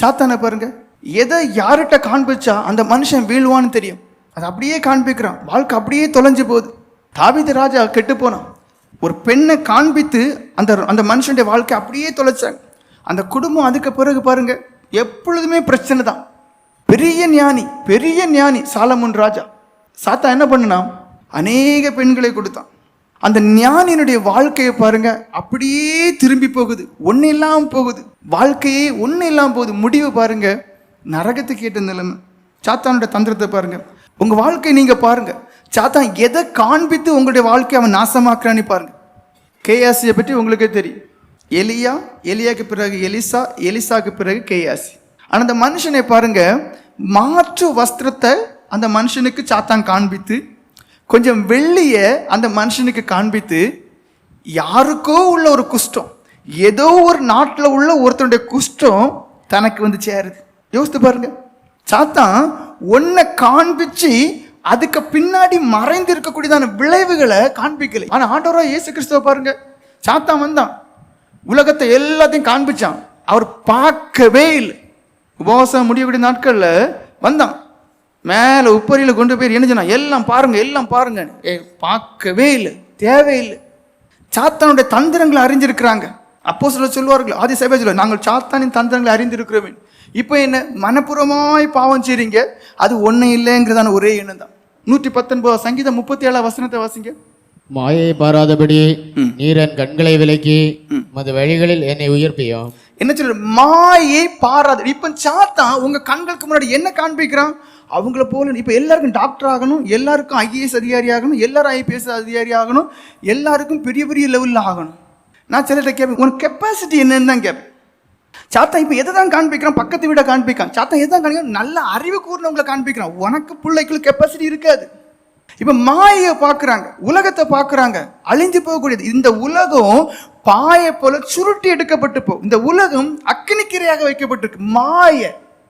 சாத்தானை பாருங்க. எதை யார்கிட்ட காண்பிச்சா அந்த மனுஷன் வீழ்வான்னு தெரியும். அது அப்படியே காண்பிக்கிறான். வாழ்க்கை அப்படியே தொலைஞ்சு போகுது. தாவித ராஜா கெட்டு போனான். ஒரு பெண்ணை காண்பித்து அந்த அந்த மனுஷனுடைய வாழ்க்கை அப்படியே தொலைச்சாங்க. அந்த குடும்பம் அதுக்கு பிறகு பாருங்க எப்பொழுதுமே பிரச்சனை தான். பெரிய ஞானி பெரிய ஞானி சாலமுன் ராஜா. சாத்தா என்ன பண்ணுனா அநேக பெண்களை கொடுத்தான். அந்த ஞானியினுடைய வாழ்க்கையை பாருங்க அப்படியே திரும்பி போகுது ஒன்று இல்லாமல் போகுது. வாழ்க்கையே ஒன்று இல்லாமல் போகுது. முடிவு பாருங்க நரகத்தை கேட்ட நிலைமை. சாத்தானுடைய தந்திரத்தை பாருங்க. உங்கள் வாழ்க்கையை நீங்கள் பாருங்க. சாத்தான் எதை காண்பித்து உங்களுடைய வாழ்க்கையை அவன் நாசமாக்குறான்னு பாருங்க. கேயாசியை பற்றி உங்களுக்கே தெரியும். எலியா எலியாக்கு பிறகு எலிசா எலிசாக்கு பிறகு கேஆசி ஆனால் அந்த மனுஷனை பாருங்க மாற்று வஸ்திரத்தை அந்த மனுஷனுக்கு சாத்தான் காண்பித்து கொஞ்சம் வெள்ளிய அந்த மனுஷனுக்கு காண்பித்து யாருக்கோ உள்ள ஒரு குஷ்டம் ஏதோ ஒரு நாட்டில் உள்ள ஒருத்தனுடைய குஷ்டம் தனக்கு வந்து சேருது. யோசித்து பாருங்க. சாத்தான் ஒன்றை காண்பிச்சு அதுக்கு பின்னாடி மறைந்து இருக்கக்கூடியதான விளைவுகளை காண்பிக்கலை. ஆனால் ஆண்டோராக இயேசு கிறிஸ்துவ பாருங்க. சாத்தான் வந்தான். உலகத்தை எல்லாத்தையும் காண்பிச்சான். அவர் பார்க்கவே இல்லை. உபவாசம் முடியக்கூடிய நாட்களில் வந்தான். மேலே உப்பரியில் கொண்டு போய் என்ன எல்லாம் பாருங்க எல்லாம் பாருங்க. ஏ பார்க்கவே இல்லை தேவையில்லை சாத்தானுடைய தந்திரங்களை அறிஞ்சிருக்கிறாங்க. அப்போ சில சொல்லுவார்கள் ஆதி சபை சொல்லுவார் நாங்கள் சாத்தானின் தந்திரங்களை அறிந்திருக்கிறோமே. இப்போ என்ன மனப்பூர்வமாய் பாவம் செய்றீங்க அது ஒன்றும் இல்லைங்கிறதான ஒரே எண்ணம் தான். நூற்றி பத்தொன்பது சங்கீதம் முப்பத்தி ஏழாம் வசனத்தை வாசிங்க. மாயை பாராதபடி நீர் என் கண்களை விலக்கி மது வழிகளில் என்னை உயிர்ப்பியும். என்ன சொல்ற? மாயை பாராது இப்ப சாத்தான் உங்க கண்களுக்கு முன்னாடி என்ன காண்பிக்கிறான்? அவங்கள போல இப்ப எல்லாருக்கும் டாக்டர் ஆகணும் எல்லாருக்கும் ஐஏஎஸ் அதிகாரி ஆகணும் எல்லாரும் ஐபிஎஸ் அதிகாரி ஆகணும் எல்லாருக்கும் பெரிய பெரிய லெவலில் ஆகணும். நான் சிலர்கிட்ட கேட்பேன் உனக்கு கெப்பாசிட்டி என்னன்னு தான் கேட்பேன் சாத்தான் இப்போ எதை தான் காண்பிக்கிறான்? பக்கத்து வீட காண்பிக்கான் சாத்தான் எதை தான் காண்பிக்கிறான்? நல்ல அறிவு கூர்ந்தவங்களை காண்பிக்கிறான். உனக்கு பிள்ளைகளுக்கு கெப்பாசிட்டி இருக்காது. இப்ப மாயை பார்க்குறாங்க உலகத்தை பார்க்குறாங்க அழிஞ்சு போகக்கூடியது. இந்த உலகம் பாயை போல சுருட்டி எடுக்கப்பட்டு போ இந்த உலகம் அக்னிக்கிரையாக வைக்கப்பட்டிருக்கு மாயை.